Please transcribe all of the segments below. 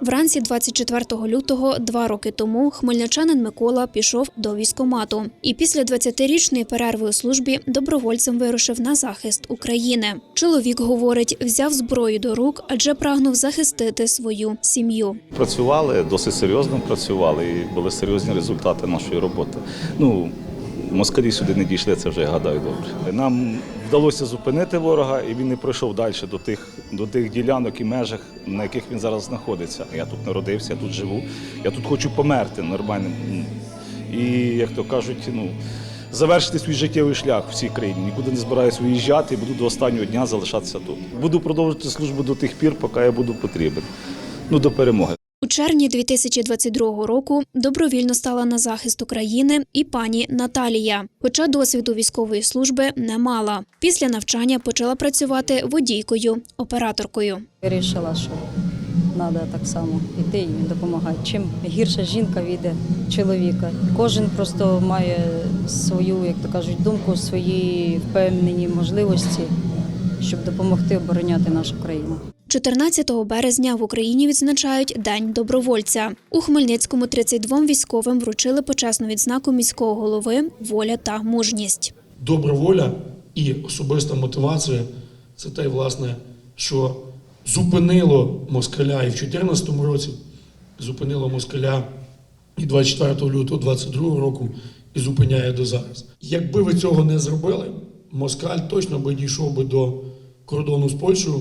Вранці 24 лютого, два роки тому, хмельничанин Микола пішов до військомату і після 20-річної перерви у службі добровольцем вирушив на захист України. Чоловік говорить, взяв зброю до рук, адже прагнув захистити свою сім'ю. Працювали, досить серйозно працювали і були серйозні результати нашої роботи. Ну, москалі сюди не дійшли, це вже я гадаю добре. Нам вдалося зупинити ворога, і він не пройшов далі до тих, до тих ділянок і межах, на яких він зараз знаходиться. Я тут народився, я тут живу, я тут хочу померти нормальним. м, І, як то кажуть, ну. Завершити свій життєвий шлях в цій країні. Нікуди не збираюся виїжджати і буду до останнього дня залишатися тут. Буду продовжувати службу до тих пір, поки я буду потрібен. Ну, до перемоги. У червні 2022 року добровільно стала на захист України і пані Наталія, хоча досвіду військової служби не мала. Після навчання почала працювати водійкою, операторкою. Вирішила, що треба так само йти і допомагати. Чим гірша жінка віде чоловіка. Кожен просто має свою, як то кажуть, думку, свої впевнені можливості, щоб допомогти обороняти нашу країну. 14 березня в Україні відзначають День добровольця. У Хмельницькому 32 військовим вручили почесну відзнаку міського голови Воля та мужність. добра воля і особиста мотивація це те, власне, що зупинило москаля і в 2014 році, зупинило москаля і 24 лютого 2022 року, і зупиняє до зараз. Якби ви цього не зробили, москаль точно би дійшов би до кордону з Польщею,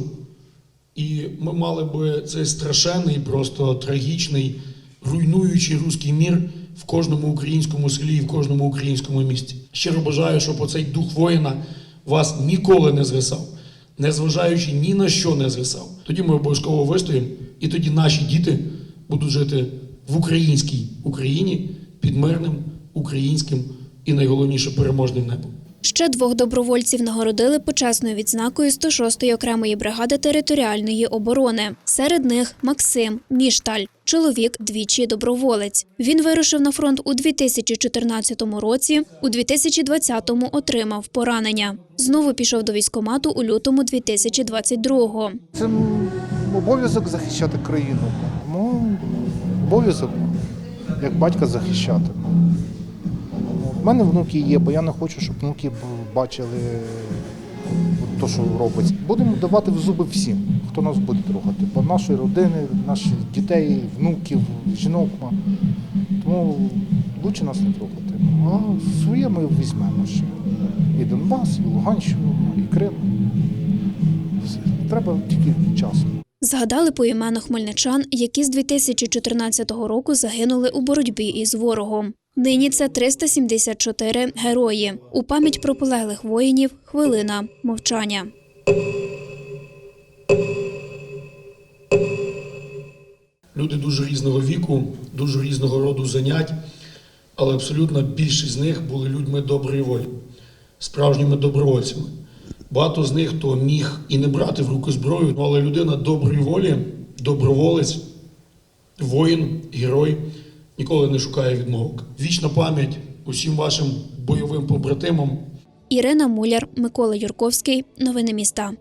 і ми мали би цей страшенний, просто трагічний, руйнуючий руський мір в кожному українському селі і в кожному українському місті. Щиро бажаю, щоб оцей дух воїна вас ніколи не згасав, незважаючи ні на що не згасав. Тоді ми обов'язково вистоїмо, і тоді наші діти будуть жити в українській Україні під мирним українським і найголовніше переможним небом. Ще двох добровольців нагородили почесною відзнакою 106-ї окремої бригади територіальної оборони. Серед них Максим Мішталь. Чоловік двічі доброволець. Він вирушив на фронт у 2014 році, у 2020-му отримав поранення. Знову пішов до військкомату у лютому 2022-го. Це обов'язок захищати країну. Ну, обов'язок, як батька захищати. У мене внуки є, бо я не хочу, щоб внуки бачили те, що робиться. Будемо давати в зуби всім, хто нас буде трогати. Бо нашої родини, наших дітей, внуків, жінок. Тому краще нас не трогати. А своє ми візьмемо ще. І Донбас, і Луганщину, і Крим. Треба тільки часу. Згадали поіменно хмельничан, які з 2014 року загинули у боротьбі із ворогом. Нині це 374 герої. У пам'ять про полеглих воїнів хвилина мовчання. Люди дуже різного віку, дуже різного роду занять, але абсолютно більшість з них були людьми доброї волі, справжніми добровольцями. Багато з них хто міг і не брати в руки зброю, але людина доброї волі, доброволець, воїн, герой ніколи не шукає відмовок. Вічна пам'ять усім вашим бойовим побратимам, Ірина Муляр, Микола Юрковський. Новини міста.